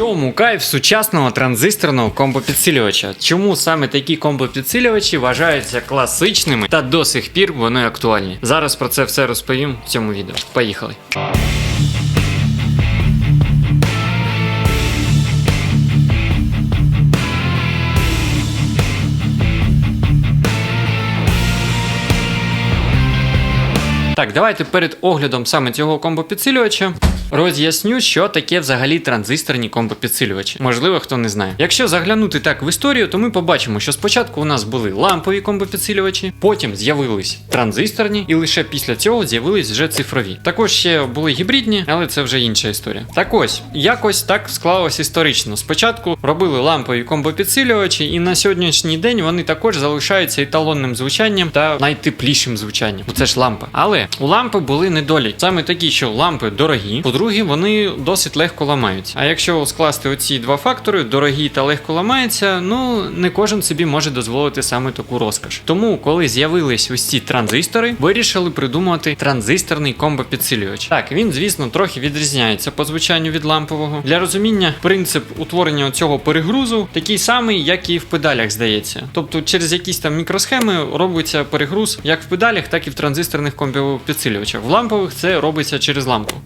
чому кайф сучасного транзисторного комбопідсилювача? Чому саме такі комбопідсилювачі вважаються класичними та до сих пір вони актуальні? Зараз про це все розповім в цьому відео. Поїхали. Так, давайте перед оглядом саме цього комбопідсилювача роз'ясню, що таке взагалі транзисторні комбопідсилювачі. Можливо, хто не знає. Якщо заглянути так в історію, то ми побачимо, що спочатку у нас були лампові комбопідсилювачі, потім з'явились транзисторні, і лише після цього з'явились вже цифрові. Також ще були гібридні, але це вже інша історія. Так ось, якось так склалось історично. Спочатку робили лампові комбопідсилювачі, і на сьогоднішній день вони також залишаються еталонним звучанням та найтеплішим звучанням. Це ж лампа. Але у лампи були недоліки. Саме такі, що лампи дорогі. По-друге, вони досить легко ламаються. А якщо скласти оці два фактори, дорогі та легко ламаються, ну не кожен собі може дозволити саме таку розкаш. Тому, коли з'явились ось ці транзистори, вирішили придумати транзисторний комбопідсилювач. Так, він, звісно, трохи відрізняється по звучанню від лампового. Для розуміння принцип утворення цього перегрузу такий самий, як і в педалях, здається. Тобто, через якісь там мікросхеми робиться перегруз як в педалях, так і в транзисторних комбопідсилювачах. В лампових це робиться через лампу.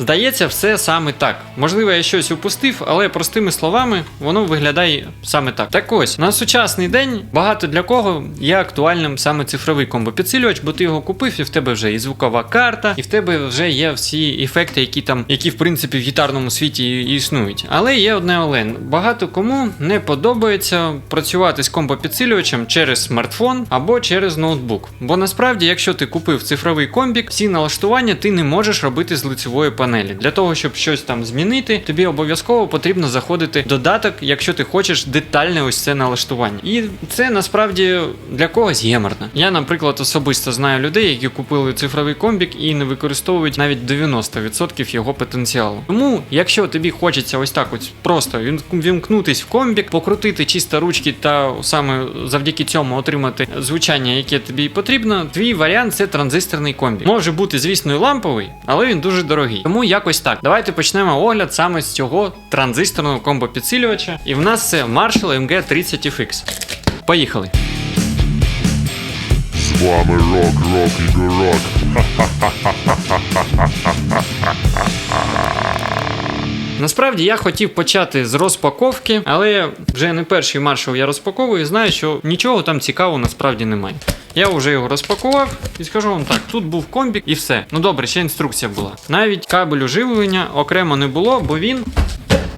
Здається, все саме так. Можливо, я щось упустив, але простими словами воно виглядає саме так. Так ось, на сучасний день багато для кого є актуальним саме цифровий комбопідсилювач, бо ти його купив, і в тебе вже і звукова карта, і в тебе вже є всі ефекти, які там, які в принципі в гітарному світі існують. Але є одне але. Багато кому не подобається працювати з комбопідсилювачем через смартфон або через ноутбук. Бо насправді, якщо ти купив цифровий комбік, всі налаштування ти не можеш робити з лицевої панелі. Для того, щоб щось там змінити, тобі обов'язково потрібно заходити в додаток, якщо ти хочеш детальне ось це налаштування. І це насправді для когось геморно. Я, наприклад, особисто знаю людей, які купили цифровий комбік і не використовують навіть 90% його потенціалу. Тому, якщо тобі хочеться ось так ось просто вімкнутись в комбік, покрутити чисто ручки та саме завдяки цьому отримати звучання, яке тобі потрібно, твій варіант це транзисторний комбік. Може бути, звісно, і ламповий, але він дуже дорогий. Тому якось так. Давайте почнемо огляд саме з цього транзисторного комбопідсилювача. І в нас це Marshall MG30FX. Поїхали. З вами рок, рок і рок. Насправді я хотів почати з розпаковки, але вже не перший маршал я розпаковую і знаю, що нічого там цікавого насправді немає. Я вже його розпакував і скажу вам так: тут був комбік і все. Ну добре, ще інструкція була. Навіть кабелю живлення окремо не було, бо він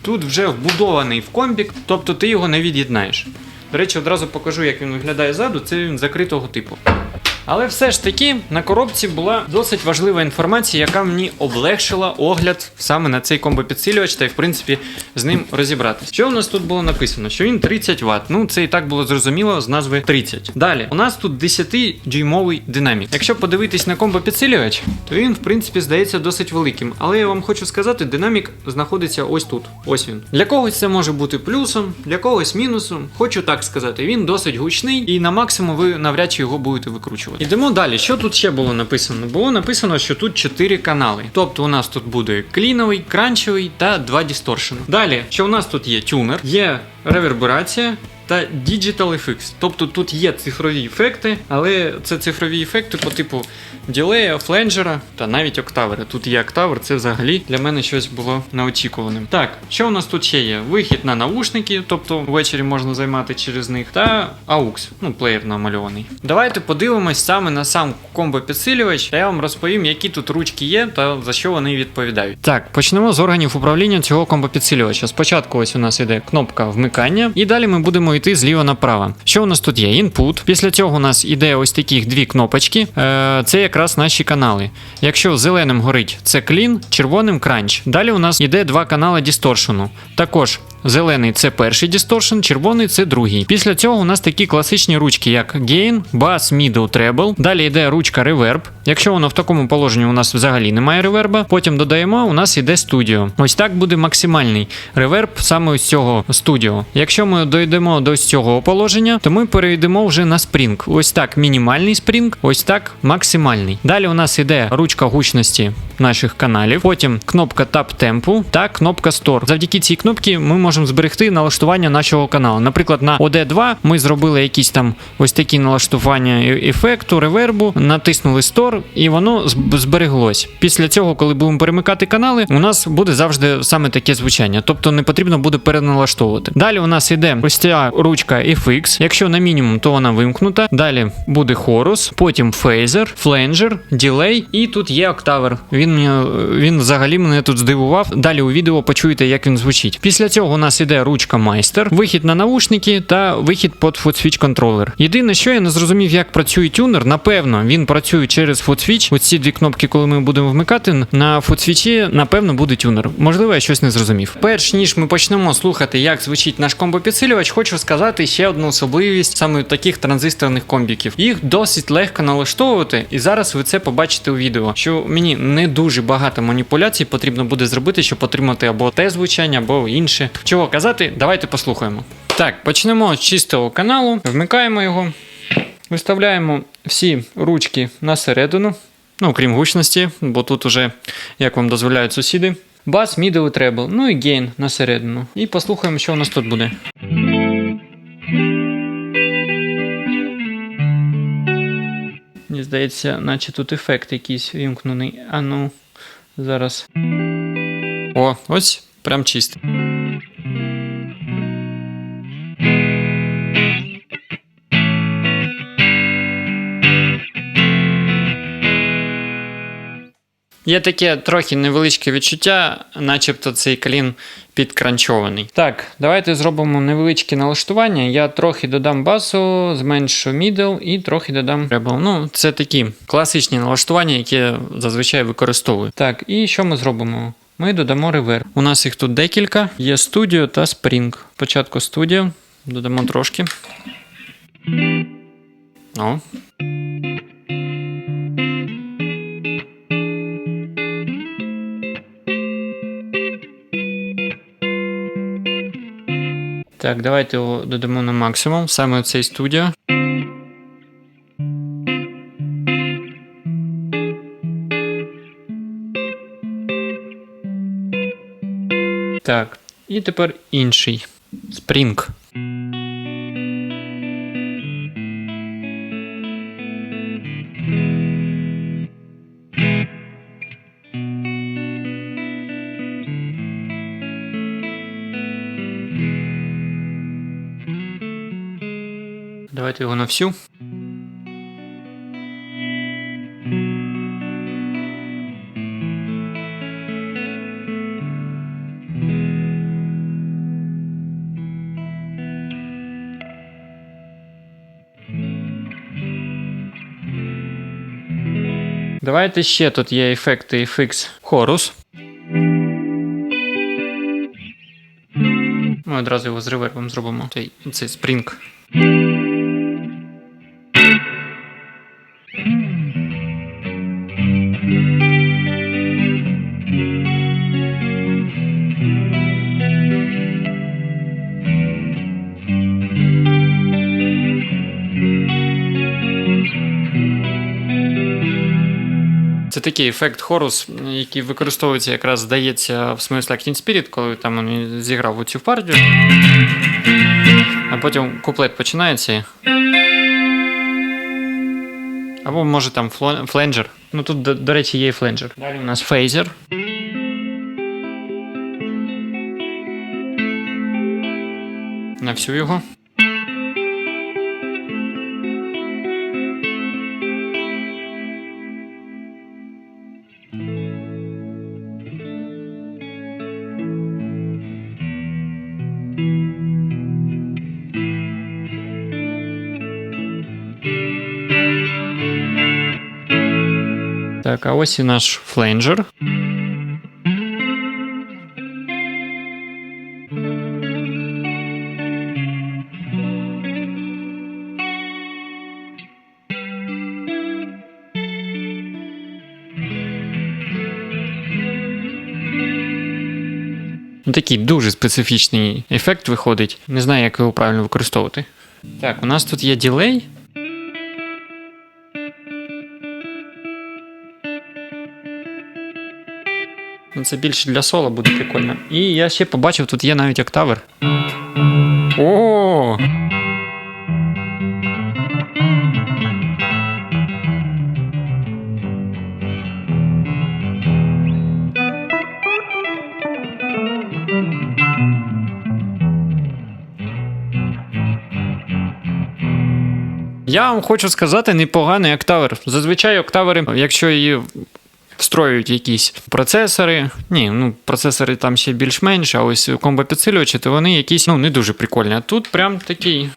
тут вже вбудований в комбік, тобто ти його не від'єднаєш. До речі, одразу покажу, як він виглядає ззаду. Це він закритого типу. Але все ж таки на коробці була досить важлива інформація, яка мені облегшила огляд саме на цей комбопідсилювач та й в принципі з ним розібратися. Що у нас тут було написано? Що він 30 Вт. Ну це і так було зрозуміло з назви 30. Далі, у нас тут 10-дюймовий динамік. Якщо подивитись на комбопідсилювач, то він в принципі здається досить великим. Але я вам хочу сказати, динамік знаходиться ось тут. Ось він. Для когось це може бути плюсом, для когось мінусом. Хочу так сказати, він досить гучний і на максимум ви навряд чи його будете викручувати. Ідемо далі. Що тут ще було написано? Було написано, що тут 4 канали. Тобто у нас тут буде кліновий, кранчевий та два дісторшени. Далі, що у нас тут є тюнер, є реверберація. Та Digital FX. Тобто тут є цифрові ефекти, але це цифрові ефекти по типу ділея, фленджера та навіть октавера. Тут є октавер, це взагалі для мене щось було неочікуваним. Так, що у нас тут ще є? Вихід на наушники, тобто ввечері можна займати через них, та AUX, ну плеєр намальований. Давайте подивимось саме на сам комбо-підсилювач, та я вам розповім, які тут ручки є та за що вони відповідають. Так, почнемо з органів управління цього комбо-підсилювача. Спочатку ось у нас іде кнопка вмикання, і далі ми будемо йти зліва направо. Що у нас тут є? Інпут. Після цього у нас іде ось таких дві кнопочки. Е, це якраз наші канали. Якщо зеленим горить, це клін, червоним кранч. Далі у нас іде два канали дісторшену. Також Зелений це перший дисторшн, червоний це другий. Після цього у нас такі класичні ручки, як Gain, Bass, Middle, Treble. Далі йде ручка Reverb. Якщо воно в такому положенні у нас взагалі немає реверба, потім додаємо, у нас іде студіо. Ось так буде максимальний реверб саме з цього студіо. Якщо ми дойдемо до цього положення, то ми перейдемо вже на спрінг. Ось так мінімальний спрінг, ось так максимальний. Далі у нас іде ручка гучності наших каналів, потім кнопка Tap темпу та кнопка Store. Завдяки цій кнопці ми можемо зберегти налаштування нашого каналу. Наприклад, на OD2 ми зробили якісь там ось такі налаштування е- ефекту, ревербу, натиснули Store, і воно збереглось. Після цього, коли будемо перемикати канали, у нас буде завжди саме таке звучання, тобто не потрібно буде переналаштовувати. Далі у нас іде ось ця ручка FX. Якщо на мінімум, то вона вимкнута. Далі буде хорус, потім фейзер, фленджер, ділей, і тут є октавер. Він мені він взагалі мене тут здивував. Далі у відео почуєте, як він звучить. Після цього нас іде ручка майстер, вихід на наушники та вихід під футсвіч контролер. Єдине, що я не зрозумів, як працює тюнер. Напевно, він працює через футсвіч. Ось ці дві кнопки, коли ми будемо вмикати, на футсвічі, напевно, буде тюнер. Можливо, я щось не зрозумів. Перш ніж ми почнемо слухати, як звучить наш комбопідсилювач, хочу сказати ще одну особливість саме таких транзисторних комбіків. Їх досить легко налаштовувати, і зараз ви це побачите у відео. Що мені не дуже багато маніпуляцій потрібно буде зробити, щоб отримати або те звучання, або інше. Чого казати, давайте послухаємо. Так, почнемо з чистого каналу, вмикаємо його, виставляємо всі ручки на середину. Ну, крім гучності, бо тут уже, як вам дозволяють сусіди. Бас, middle і ну і gain на середину. І послухаємо, що у нас тут буде. Мені здається, наче тут ефект якийсь вімкнений. А ну, зараз. О, ось прям чисто. Є таке трохи невеличке відчуття, начебто цей клін підкранчований. Так, давайте зробимо невеличке налаштування. Я трохи додам басу, зменшу middle і трохи додам treble. Ну, це такі класичні налаштування, які я зазвичай використовую. Так, і що ми зробимо? Ми додамо реверб. У нас їх тут декілька. Є Studio та Spring. Спочатку Studio, додамо трошки. О. Так, давайте його додамо на максимум, саме цей студіо. Так, і тепер інший. Spring. Давайте його на всю. Давайте ще тут є ефекти FX Chorus. Ми одразу його з ревербом зробимо. Цей, цей спринг. Такий ефект хорус, який використовується якраз, здається, в смислі Acting Spirit, коли там він зіграв у цю партію. А потім куплет починається. Або може там фленджер. Ну тут, до, до речі, є і фленджер. Далі у нас фейзер. На всю його. Так, а ось і наш фленджер. Такий дуже специфічний ефект виходить. Не знаю, як його правильно використовувати. Так, у нас тут є ділей. Це більше для соло буде прикольно. І я ще побачив, тут є навіть октавер. О! Я вам хочу сказати, непоганий октавер. Зазвичай октавери, якщо її встроюють якісь процесори. Ні, ну процесори там ще більш-менш, а ось комбо-підсилювачі, то вони якісь ну не дуже прикольні. А тут прям такий.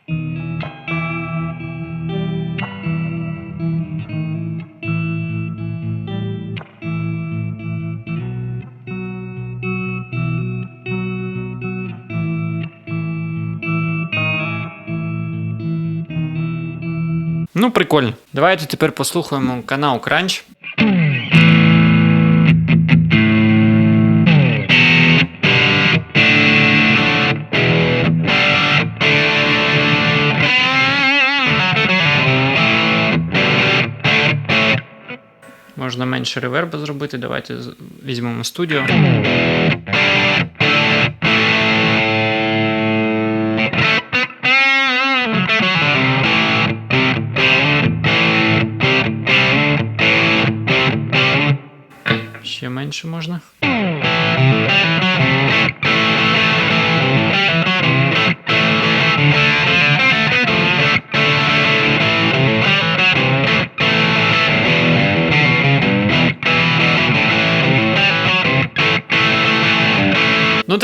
Ну, прикольно. Давайте тепер послухаємо канал Crunch. Можна менше реверба зробити. Давайте візьмемо студіо. Ще менше можна.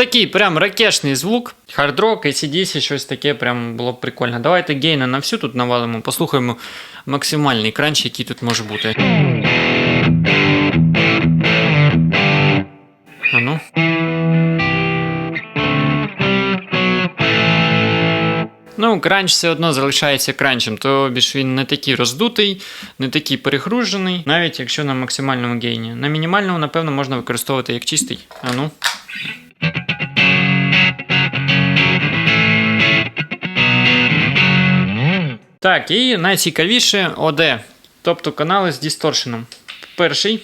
Такий прям ракешний звук. Хардрок, ACDC, щось таке прям було б прикольно. Давайте гейна на всю тут навалимо, послухаємо максимальний кранч, який тут може бути. Ну, кранч все одно залишається кранчем, то більш він не такий роздутий, не такий перегружений, навіть якщо на максимальному гейні. На мінімальному, напевно, можна використовувати як чистий. А ну. Так, і найцікавіше ОД, тобто канали з дісторшеном. Перший.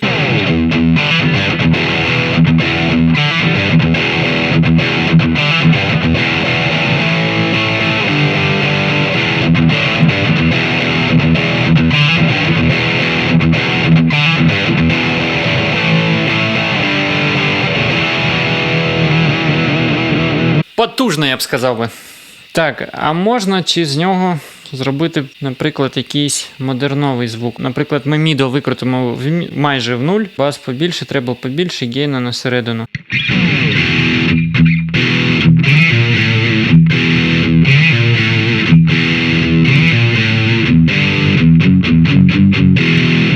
Потужно, я б сказав би. Так, а можна чи з нього зробити, наприклад, якийсь модерновий звук? Наприклад, ми мідо викрутимо майже в нуль, бас побільше, треба побільше, гейна на середину.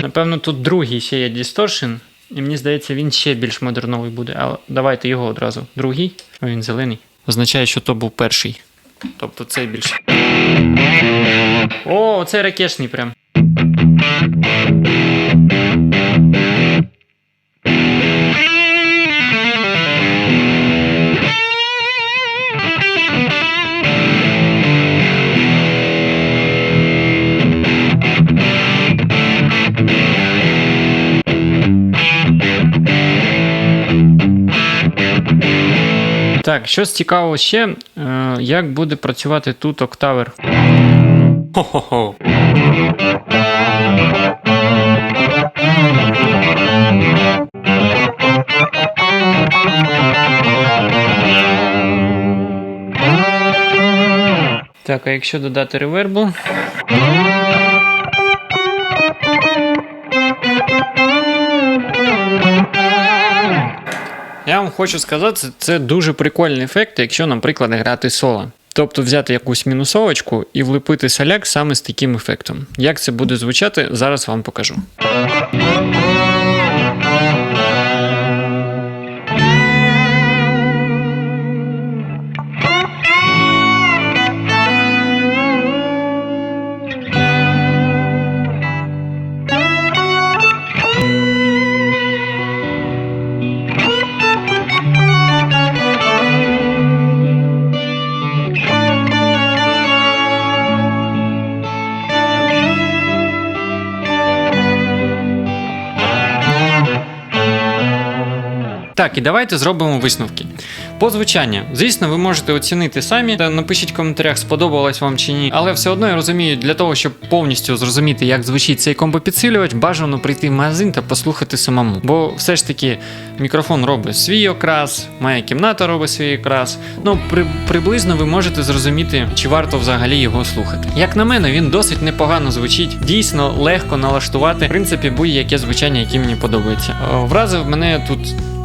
Напевно, тут другий ще є дисторшн, і мені здається, він ще більш модерновий буде. Але давайте його одразу. Другий. О, він зелений. Означає, що то був перший. Тобто цей більше. О, це ракешний прям. Так, щось цікаво ще, е, як буде працювати тут октавер. Хо-хо-хо. Так, а якщо додати ревербу. Хочу сказати, це- дуже прикольний ефект, якщо, наприклад, грати соло. Тобто взяти якусь мінусовочку і влепити соляк саме з таким ефектом. Як це буде звучати, зараз вам покажу. Так, і давайте зробимо висновки. По звучанню, звісно, ви можете оцінити самі. Та Напишіть в коментарях, сподобалось вам чи ні. Але все одно я розумію, для того, щоб повністю зрозуміти, як звучить цей комбопідсилювач, бажано прийти в магазин та послухати самому. Бо все ж таки мікрофон робить свій окрас, моя кімната робить свій окрас. Ну, при, приблизно ви можете зрозуміти, чи варто взагалі його слухати. Як на мене, він досить непогано звучить, дійсно легко налаштувати, в принципі, будь-яке звучання, яке мені подобається. Е, Вразив мене тут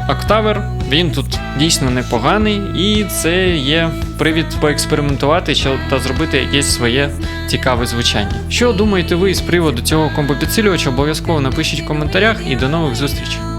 Октавер, він тут дійсно непоганий, і це є привід поекспериментувати та зробити якесь своє цікаве звучання. Що думаєте ви з приводу цього комбопідсилювача? Обов'язково напишіть в коментарях і до нових зустрічей.